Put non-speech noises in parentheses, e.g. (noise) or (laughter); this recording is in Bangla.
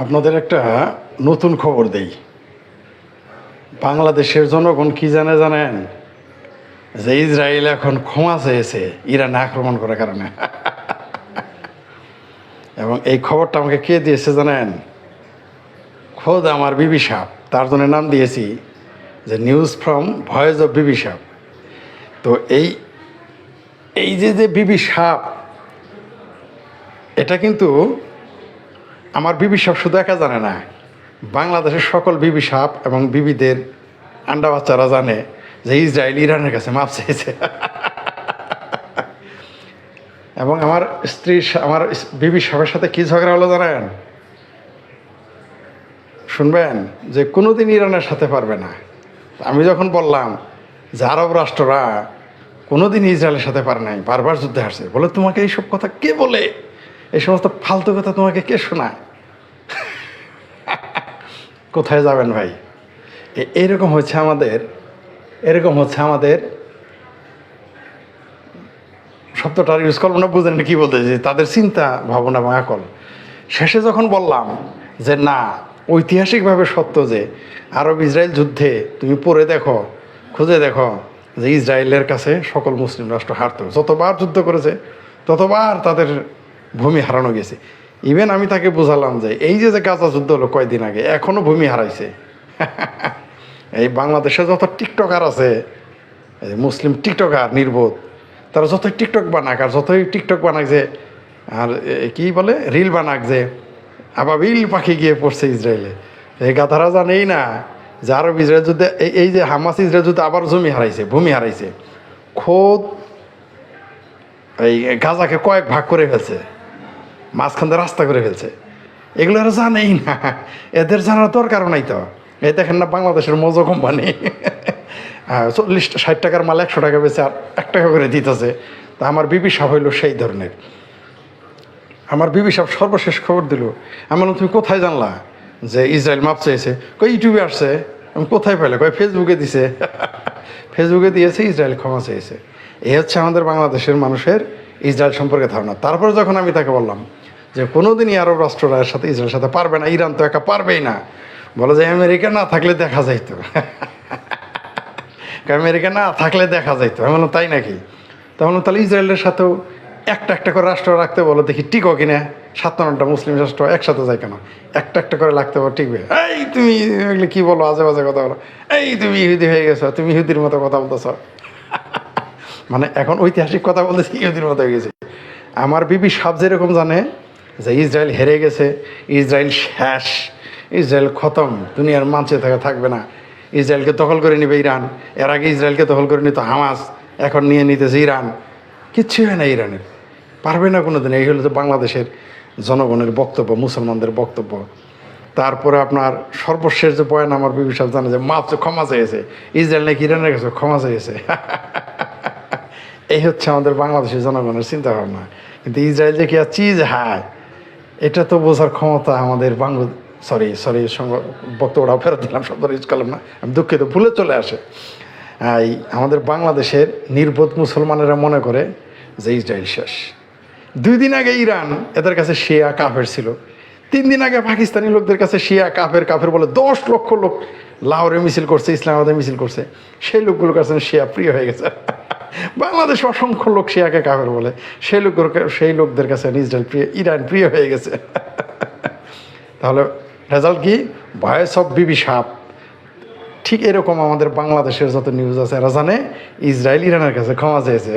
আপনাদের একটা নতুন খবর দেই। বাংলাদেশের জনগণ কি জানে জানেন? যে ইসরায়েল এখন ক্ষমা চেয়েছে, ইরান আক্রমণ করার কারণে। (laughs) এবং এই খবরটা আমাকে কে দিয়েছে জানেন? খোদ আমার বিবি সাপ তার জন্য নাম দিয়েছি যে নিউজ ফ্রম ভয়েস অফ বিবি সাপ তো এই এই যে যে বিবি সাপ এটা কিন্তু আমার বিবি সাপ শুধু একা জানে না, বাংলাদেশের সকল বিবি সাপ এবং বিবিদের আন্ডা বাচ্চারা জানে যে ইসরায়েল ইরানের কাছে মাপ চেয়েছে। (laughs) এবং আমার স্ত্রী আমার বিবি সাপের সাথে কী ঝগড়া হলো জানেন? শুনবেন, যে কোনোদিন ইরানের সাথে পারবে না। আমি যখন বললাম যে আরব রাষ্ট্ররা কোনোদিন ইসরায়েলের সাথে পারে নাই, বারবার যুদ্ধে আসছে বলে তোমাকে এইসব কথা কে বলে? এই সমস্ত ফালতু কথা তোমাকে কে শোনায়? কোথায় যাবেন ভাই? এরকম হচ্ছে আমাদের, এরকম হচ্ছে আমাদের শব্দটা ইউজ করব না বুঝেন কি বলতেছি? তাদের চিন্তা, ভাবনা আকল শেষে যখন বললাম যে, না, ঐতিহাসিকভাবে সত্য যে আরব ইসরায়েল যুদ্ধে তুমি পড়ে দেখো, খুঁজে দেখো যে ইসরায়েলের কাছে সকল মুসলিম রাষ্ট্র হারত, যতবার যুদ্ধ করেছে, ততবার তাদের ভূমি হারানো গেছে। ইভেন আমি তাকে বোঝালাম যে, এই যে যে গাজা যুদ্ধ হলো কয়দিন আগে এখনও ভূমি হারাইছে। (laughs) এই বাংলাদেশে যত টিকটকার আছে মুসলিম টিকটকার নির্বোধ, তারা যতই টিকটক বানাক আর যতই টিকটক বানাক যে, আর কি বলে, রিল বানাক যে আবাবিল পাখি গিয়ে পড়ছে ইসরায়েলে। এই গাধারা জানেই না যে আরব ইসরায়েল যুদ্ধে, এই- এই যে হামাস ইসরায়েল যুদ্ধে আবার জমি হারাইছে, ভূমি হারাইছে। খোদ এই গাজাকে কয়েক ভাগ করে ফেলছে। মাঝখান দিয়ে রাস্তা করে ফেলছে। এগুলো এরা জানেই না। এদের জানার দরকারও নাই তো। এই দেখেন না বাংলাদেশের মজো কোম্পানি। (laughs) চল্লিশ ষাট টাকার মাল একশো টাকা বেচে আর এক টাকা করে দিতেছে। তা আমার বিবি সাহ হইল সেই ধরনের। আমার বিবি সাহেব সর্বশেষ খবর দিল। আমি বললাম, তুমি কোথায় জানলা? যে ইসরায়েল মাপ চেয়েছে। কই, ইউটিউবে আসছে। আমি কোথায় পেলে কই, ফেসবুকে দিছে। (laughs) ফেসবুকে দিয়েছে, ইসরায়েল ক্ষমা চেয়েছে। এ হচ্ছে আমাদের বাংলাদেশের মানুষের ইসরায়েল সম্পর্কে ধারণা। তারপরে যখন আমি তাকে বললাম যে কোনোদিনই আরব রাষ্ট্ররা এর সাথে ইসরায়েলের সাথে পারবে না, ইরান তো একা পারবেই না। বলে যে, আমেরিকা না থাকলে দেখা যাইতো। (laughs) আমেরিকা না থাকলে দেখা যাইতো। আমি বললাম, তাই নাকি? তা বললাম, তাহলে ইসরায়েলের সাথেও একটা একটা করে রাষ্ট্র রাখতে বলো, দেখি টিকো কিনা। সাতান্নটা মুসলিম রাষ্ট্র একসাথে যায় কেন? একটা একটা করে রাখতে বলো টিকবে। এই তুমি এগুলো কি বলো, আজে বাজে কথা বলো? এই তুমি ইহুদি হয়ে গেছো, তুমি ইহুদির মতো কথা বলতেছ। (laughs) মানে এখন ঐতিহাসিক কথা বলতেছি, ইহুদির মতো হয়ে গেছে। আমার বিবি সাপ যেরকম জানে যে ইসরায়েল হেরে গেছে, ইসরায়েল শেষ, ইসরায়েল খতম, দুনিয়ার মানচে থাকা থাকবে না। ইসরায়েলকে দখল করে নেবে ইরান। এর আগে ইসরায়েলকে দখল করে নিত হামাস, এখন নিয়ে নিতেছে ইরান। কিচ্ছু হয় না ইরানের পারবে না কোনো দিন এই হলো যে বাংলাদেশের জনগণের বক্তব্য, মুসলমানদের বক্তব্য। তারপরে আপনার সর্বশেষ যে বয়ান আমার বিবি সাহেব জানে যে মাপ যে ক্ষমা চেয়েছে। ইসরায়েল নাকি ইরানের কাছে ক্ষমা চেয়েছে? (laughs) এই হচ্ছে আমাদের বাংলাদেশের জনগণের চিন্তা ভাবনা কিন্তু ইসরায়েল যে কি আর চিজ হায়। এটা তো বোঝার ক্ষমতা আমাদের বাংলা সরি সরি বক্তব্যটা ফেরত দিলাম শব্দ ইউজ করলাম না। আমি দুঃখিত, ভুলে চলে আসে। এই, আমাদের বাংলাদেশের নির্বোধ মুসলমানেরা মনে করে যে ইসরায়েল শেষ। দুই দিন আগে ইরান এদের কাছে শিয়া কাফের ছিল। তিন দিন আগে পাকিস্তানি লোকদের কাছে শিয়া কাফের কাফের বলে দশ লক্ষ লোক লাহোরে মিছিল করছে, ইসলামাবাদে মিছিল করছে, সেই লোকগুলোর কাছে শিয়া প্রিয় হয়ে গেছে। বাংলাদেশ অসংখ্য লোক শিয়াকে কাফের বলে, সেই লোক সেই লোকদের কাছে ইসরায়েল প্রিয়, ইরান প্রিয় হয়ে গেছে। তাহলে রেজাল্ট কি? ভয়েস অফ বিবি সাপ। ঠিক এরকম আমাদের বাংলাদেশের যত নিউজ আছে, এরা জানে ইসরায়েল ইরানের কাছে ক্ষমা চেয়েছে।